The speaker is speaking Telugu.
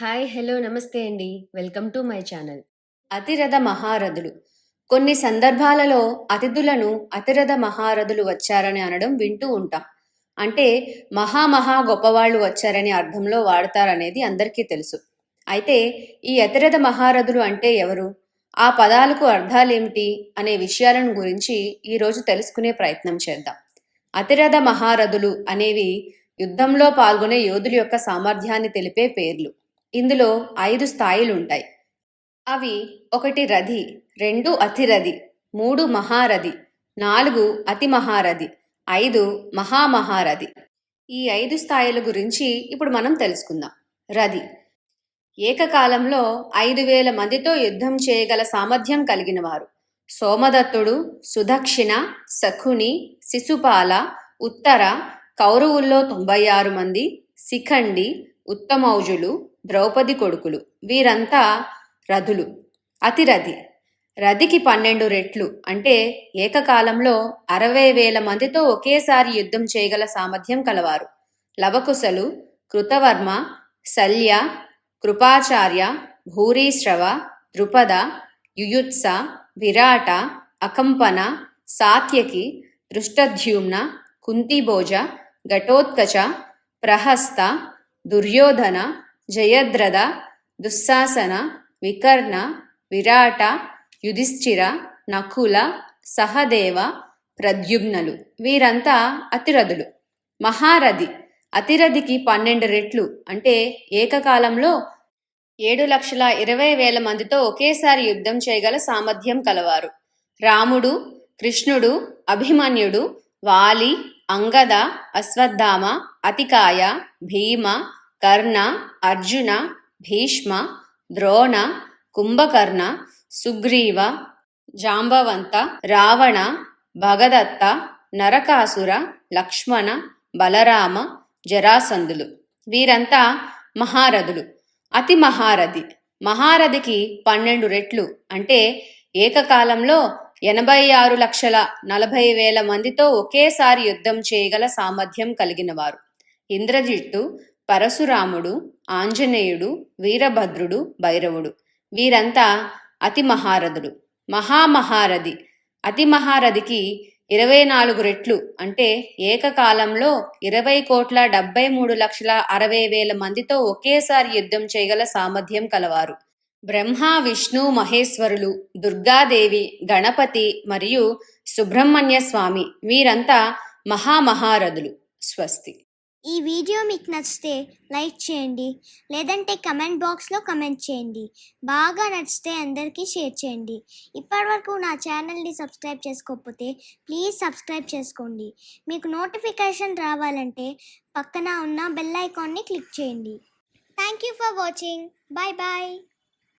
హాయ్ హలో నమస్తే అండి. Welcome to my channel. అతిరథ మహారథులు. కొన్ని సందర్భాలలో అతిథులను అతిరథ మహారథులు వచ్చారని అనడం వింటూ ఉంటాం. అంటే మహా మహా గొప్పవాళ్ళు వచ్చారని అర్థంలో వాడతారనేది అందరికీ తెలుసు. అయితే ఈ అతిరథ మహారథులు అంటే ఎవరు? ఆ పదాలకు అర్థాలేమిటి? అనే విషయాలను గురించి ఈరోజు తెలుసుకునే ప్రయత్నం చేద్దాం. అతిరథ మహారథులు అనేవి యుద్ధంలో పాల్గొనే యోధుల యొక్క సామర్థ్యాన్ని తెలిపే పేర్లు. ఇందులో ఐదు స్థాయిలు ఉంటాయి అవి ఒకటి రథి రెండు అతిరథి మూడు మహారథి నాలుగు అతి మహారథి ఐదు మహామహారథి. ఈ ఐదు స్థాయిల గురించి ఇప్పుడు మనం తెలుసుకుందాం. రథి. ఏకకాలంలో ఐదు వేల మందితో యుద్ధం చేయగల సామర్థ్యం కలిగిన వారు సోమదత్తుడు సుదక్షిణ సఖుని శిశుపాల ఉత్తర కౌరవుల్లో తొంభై ఆరు మంది శిఖండి ఉత్తమౌజులు ద్రౌపది కొడుకులు. వీరంతా రథులు. అతిరథి రథికి పన్నెండు రెట్లు అంటే ఏకకాలంలో అరవై వేల మందితో ఒకేసారి యుద్ధం చేయగల సామర్థ్యం కలవారు. లవకుశలు కృతవర్మ శల్య కృపాచార్య భూరీశ్రవ ద్రుపద యుయుత్స విరాట అకంపన సాత్యకి దృష్టద్యుమ్న కుంతిభోజ ఘటోత్కచ ప్రహస్త దుర్యోధన జయద్రథ దుశ్శాసన వికర్ణ విరాట యుధిష్ఠిర నకుల సహదేవ ప్రద్యుమ్నలు. వీరంతా అతిరథులు. మహారథి. అతిరథికి పన్నెండు రెట్లు. అంటే ఏకకాలంలో ఏడు లక్షల ఇరవై వేల మందితో ఒకేసారి యుద్ధం చేయగల సామర్థ్యం కలవారు. రాముడు కృష్ణుడు అభిమన్యుడు వాలి అంగద అశ్వత్థామ అతికాయ భీమ కర్ణ అర్జున భీష్మ ద్రోణ కుంభకర్ణ సుగ్రీవ జాంబవంత రావణ భగదత్త నరకాసుర లక్ష్మణ బలరామ జరాసంధులు. వీరంతా మహారథులు. అతి మహారథి. మహారథికి పన్నెండు రెట్లు. అంటే ఏకకాలంలో ఎనభై ఆరు లక్షల నలభై వేల మందితో ఒకేసారి యుద్ధం చేయగల సామర్థ్యం కలిగినవారు ఇంద్రజిత్తు పరశురాముడు ఆంజనేయుడు వీరభద్రుడు భైరవుడు. వీరంతా అతి మహారథుడు మహామహారథి అతి మహారథికి ఇరవై నాలుగు రెట్లు అంటే ఏకకాలంలో ఇరవై కోట్ల డెబ్బై మూడు లక్షల అరవై వేల మందితో ఒకేసారి యుద్ధం చేయగల సామర్థ్యం కలవారు. బ్రహ్మ విష్ణు మహేశ్వరులు దుర్గాదేవి గణపతి మరియు సుబ్రహ్మణ్య స్వామి వీరంతా మహామహారథులు. స్వస్తి. ఈ వీడియో మీకు నచ్చితే లైక్ చేయండి లేదంటే కమెంట్ బాక్స్లో కమెంట్ చేయండి. బాగా నచ్చితే అందరికీ షేర్ చేయండి. ఇప్పటివరకు నా ఛానల్ని సబ్స్క్రైబ్ చేసుకోకపోతే ప్లీజ్ సబ్స్క్రైబ్ చేసుకోండి. మీకు నోటిఫికేషన్ రావాలంటే పక్కన ఉన్న బెల్ ఐకాన్ని క్లిక్ చేయండి. Thank you for watching. Bye bye